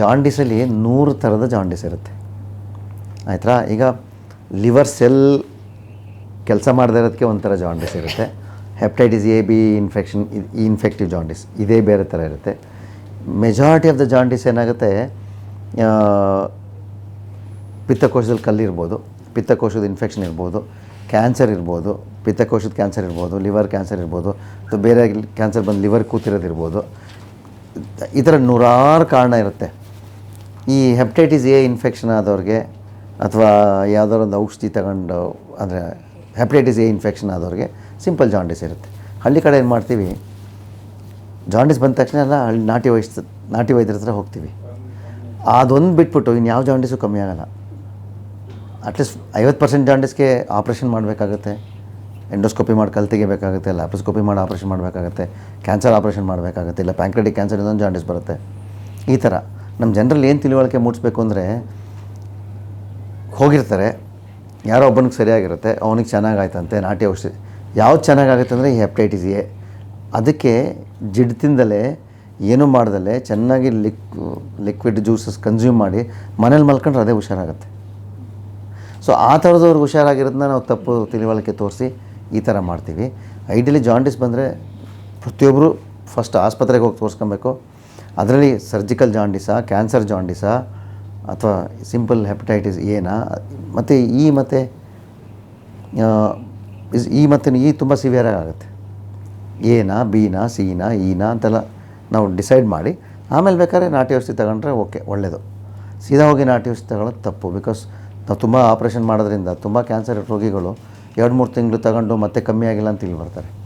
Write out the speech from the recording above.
ಜಾಂಡೀಸಲ್ಲಿ ನೂರು ಥರದ ಜಾಂಡಿಸ್ ಇರುತ್ತೆ. ಆಯ್ತಾ? ಈಗ ಲಿವರ್ ಸೆಲ್ ಕೆಲಸ ಮಾಡದೇ ಇರೋದಕ್ಕೆ ಒಂಥರ ಜಾಂಡಿಸ್ ಇರುತ್ತೆ. ಹೆಪ್ಟೈಟಿಸ್ ಎ ಬಿ ಇನ್ಫೆಕ್ಷನ್ ಈ ಇನ್ಫೆಕ್ಟಿವ್ ಜಾಂಡಿಸ್ ಇದೇ ಬೇರೆ ಥರ ಇರುತ್ತೆ. ಮೆಜಾರಿಟಿ ಆಫ್ ದ ಜಾಂಡಿಸ್ ಏನಾಗುತ್ತೆ ಪಿತ್ತಕೋಶದಲ್ಲಿ ಕಲ್ಲಿರ್ಬೋದು ಪಿತ್ತಕೋಶದ ಇನ್ಫೆಕ್ಷನ್ ಇರ್ಬೋದು ಕ್ಯಾನ್ಸರ್ ಇರ್ಬೋದು, ಪಿತ್ತಕೋಶದ ಕ್ಯಾನ್ಸರ್ ಇರ್ಬೋದು ಲಿವರ್ ಕ್ಯಾನ್ಸರ್ ಇರ್ಬೋದು, ಅಥವಾ ಬೇರೆ ಕ್ಯಾನ್ಸರ್ ಬಂದು ಲಿವರ್ ಕೂತಿರೋದಿರ್ಬೋದು ಈ ಥರ ನೂರಾರು ಕಾರಣ ಇರುತ್ತೆ. ಈ ಹೆಪ್ಟೈಟಿಸ್ ಎ ಇನ್ಫೆಕ್ಷನ್ ಆದವ್ರಿಗೆ ಅಥವಾ ಯಾವುದಾದ್ರು ಒಂದು ಔಷಧಿ ತಗೊಂಡು ಅಂದರೆ ಹೆಪ್ಟೈಟಿಸ್ ಎ ಇನ್ಫೆಕ್ಷನ್ ಆದವ್ರಿಗೆ ಸಿಂಪಲ್ ಜಾಂಡಿಸ್ ಇರುತ್ತೆ. ಹಳ್ಳಿ ಕಡೆ ಏನು ಮಾಡ್ತೀವಿ? ಜಾಂಡಿಸ್ ಬಂದ ತಕ್ಷಣ ಎಲ್ಲ ಹಳ್ಳಿ ನಾಟಿ ವೈದ್ಯ ನಾಟಿ ವೈದ್ಯರ ಹತ್ರ ಹೋಗ್ತೀವಿ. ಅದೊಂದು ಬಿಟ್ಬಿಟ್ಟು ಇನ್ನು ಯಾವ ಜಾಂಡೀಸು ಕಮ್ಮಿ ಆಗೋಲ್ಲ. ಅಟ್ಲೀಸ್ಟ್ ಐವತ್ತು ಪರ್ಸೆಂಟ್ ಜಾಂಡಿಸ್ಗೆ ಆಪ್ರೇಷನ್ ಮಾಡಬೇಕಾಗುತ್ತೆ. ಎಂಡೋಸ್ಕೋಪಿ ಮಾಡಿ ಕಲ್ ತೆಗಿಬೇಕಾಗುತ್ತೆ ಲ್ಯಾಪ್ರೋಸ್ಕೋಪಿ ಮಾಡಿ ಆಪ್ರೇಷನ್ ಮಾಡಬೇಕಾಗುತ್ತೆ ಕ್ಯಾನ್ಸರ್ ಆಪ್ರೇಷನ್ ಮಾಡಬೇಕಾಗುತ್ತೆ, ಇಲ್ಲ ಪ್ಯಾಂಕ್ರೆಟಿಕ್ ಕ್ಯಾನ್ಸರ್ ಇದೊಂದು ಜಾಂಡಿಸ್ ಬರುತ್ತೆ. ಈ ಥರ ನಮ್ಮ ಜನರಲ್ಲಿ ಏನು ತಿಳುವಳಿಕೆ ಮೂಡಿಸ್ಬೇಕು ಅಂದರೆ ಹೋಗಿರ್ತಾರೆ, ಯಾರೋ ಒಬ್ಬನಿಗೆ ಸರಿಯಾಗಿರುತ್ತೆ, ಅವನಿಗೆ ಚೆನ್ನಾಗಾಯ್ತಂತೆ, ನಾಟಿ ಔಷಧಿ. ಯಾವ್ದು ಚೆನ್ನಾಗಾಗುತ್ತೆ ಅಂದರೆ ಈ ಹೆಪ್ಟೈಟಿಸ್ ಎ. ಅದಕ್ಕೆ ಜಿಡ್ ತಿಂದಲೇ, ಏನೂ ಮಾಡ್ದಲೇ, ಚೆನ್ನಾಗಿ ಲಿಕ್ ಲಿಕ್ವಿಡ್ ಜ್ಯೂಸಸ್ ಕನ್ಸ್ಯೂಮ್ ಮಾಡಿ ಮನೇಲಿ ಮಲ್ಕೊಂಡ್ರೆ ಅದೇ ಹುಷಾರಾಗುತ್ತೆ. ಸೊ ಆ ಥರದವ್ರಿಗೆ ಹುಷಾರಾಗಿರೋದನ್ನ ನಾವು ತಪ್ಪು ತಿಳಿವಳಿಕೆ ತೋರಿಸಿ ಈ ಥರ ಮಾಡ್ತೀವಿ. ಐಡಿಯಲಿ ಜಾಂಡಿಸ್ ಬಂದರೆ ಪ್ರತಿಯೊಬ್ಬರು ಫಸ್ಟ್ ಆಸ್ಪತ್ರೆಗೆ ಹೋಗಿ ತೋರಿಸ್ಕೊಬೇಕು. ಅದರಲ್ಲಿ ಸರ್ಜಿಕಲ್ ಜಾಂಡಿಸಾ ಕ್ಯಾನ್ಸರ್ ಜಾಂಡಿಸಾ ಅಥವಾ ಸಿಂಪಲ್ ಹೆಪಟೈಟಿಸ್ ಏನಾ ಮತ್ತು ಈ ಮತ್ತು ಈ ಮತ್ತು ಈ ತುಂಬ ಸಿವಿಯರ್ ಆಗುತ್ತೆ. ಎನಾ ಬಿನಾ ಸಿನಾ ಈನಾ ಅಂತೆಲ್ಲ ನಾವು ಡಿಸೈಡ್ ಮಾಡಿ, ಆಮೇಲೆ ಬೇಕಾದ್ರೆ ನಾಟಿ ಔಷಧಿ ತಗೊಂಡ್ರೆ ಓಕೆ ಒಳ್ಳೆಯದು ಸೀದಾ ಹೋಗಿ ನಾಟಿ ಔಷಧಿ ತಗೊಳ್ಳೋದು ತಪ್ಪು ಬಿಕಾಸ್ ನಾವು ತುಂಬ ಆಪ್ರೇಷನ್ ಮಾಡೋದ್ರಿಂದ ತುಂಬ ಕ್ಯಾನ್ಸರ್ ರೋಗಿಗಳು ಎರಡು ಮೂರು ತಿಂಗಳು ತಗೊಂಡು ಮತ್ತೆ ಕಮ್ಮಿ ಆಗಿಲ್ಲ ಅಂತ ಇಲ್ಲಿ ಬರ್ತಾರೆ.